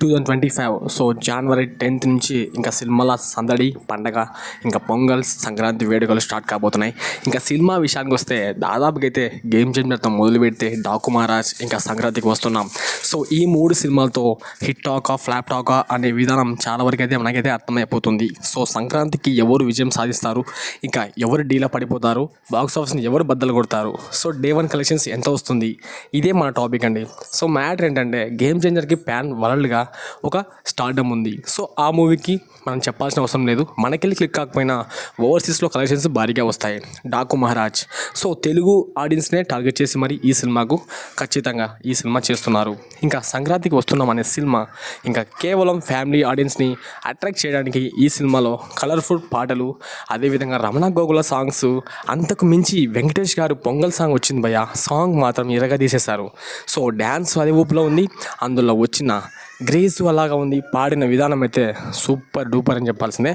Two thousand twenty five so January tenth నుంచి ఇంకా సినిమాల సందడి పండగ ఇంకా పొంగల్ సంక్రాంతి వేడుకలు స్టార్ట్ కాబోతున్నాయి. ఇంకా సినిమా విషయానికి వస్తే దాదాపుగా అయితే గేమ్ చేంజర్తో మొదలు పెడితే డాకు మహారాజ్ ఇంకా సంక్రాంతికి వస్తున్నాం. సో ఈ మూడు సినిమాలతో హిట్ టాకా ఫ్లాప్ టాకా అనే విధానం చాలా వరకు అయితే మనకైతే అర్థమైపోతుంది. సో సంక్రాంతికి ఎవరు విజయం సాధిస్తారు? ఇంకా ఎవరు డీలా పడిపోతారు? బాక్స్ ఆఫీస్ని ఎవరు బద్దలు కొడతారు? సో డే వన్ కలెక్షన్స్ ఎంత వస్తుంది? ఇదే మన టాపిక్ అండి. సో మ్యాటర్ ఏంటంటే గేమ్ చేంజర్కి ప్యాన్ వరల్డ్గా ఒక స్టార్డమ్ ఉంది. సో ఆ మూవీకి మనం చెప్పాల్సిన అవసరం లేదు. మనకెళ్ళి క్లిక్ కాకపోయినా ఓవర్సీస్లో కలెక్షన్స్ భారీగా వస్తాయి. డాకు మహారాజ్ సో తెలుగు ఆడియన్స్నే టార్గెట్ చేసి మరి ఈ సినిమాకు ఖచ్చితంగా ఈ సినిమా చేస్తున్నారు. ఇంకా సంక్రాంతికి వస్తున్నాం అనే సినిమా ఇంకా కేవలం ఫ్యామిలీ ఆడియన్స్ని అట్రాక్ట్ చేయడానికి ఈ సినిమాలో కలర్ఫుల్ పాటలు అదేవిధంగా రమణ గోగుల సాంగ్స్ అంతకు మించి వెంకటేష్ గారు పొంగల్ సాంగ్ వచ్చింది భయ సాంగ్ మాత్రం ఇరగా తీసేశారు సో డ్యాన్స్ అదే ఊపులో ఉంది. అందులో వచ్చిన గ్రేస్ అలాగా ఉంది పాడిన విధానం అయితే సూపర్ డూపర్ అని చెప్పాల్సిందే.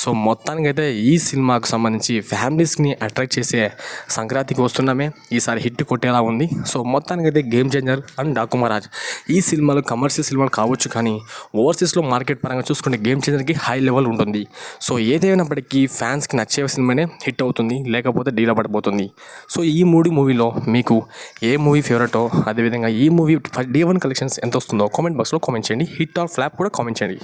సో మొత్తానికైతే ఈ సినిమాకు సంబంధించి ఫ్యామిలీస్ని అట్రాక్ట్ చేసే సంక్రాంతికి వస్తున్నామే. ఈసారి హిట్ కొట్టేలా ఉంది. సో మొత్తానికైతే గేమ్ చేంజర్ అండ్ డాకుమరాజ్. ఈ సినిమాలు కమర్షియల్ సినిమాలు కావచ్చు కానీ ఓవర్సీస్లో మార్కెట్ పరంగా చూసుకుంటే గేమ్ చేంజర్కి హై లెవెల్ ఉంటుంది. సో ఏదైనప్పటికీ ఫ్యాన్స్కి నచ్చే సినిమానే హిట్ అవుతుంది లేకపోతే డీలా పడిపోతుంది సో ఈ మూడు మూవీలో మీకు ఏ మూవీ ఫేవరెటో అదేవిధంగా ఈ మూవీ డే వన్ కలెక్షన్స్ ఎంత వస్తుందో కామెంట్ బాక్స్లో కామెంట్ చేయండి. హిట్ ఆర్ ఫ్లాప్ కూడా కామెంట్ చేయండి.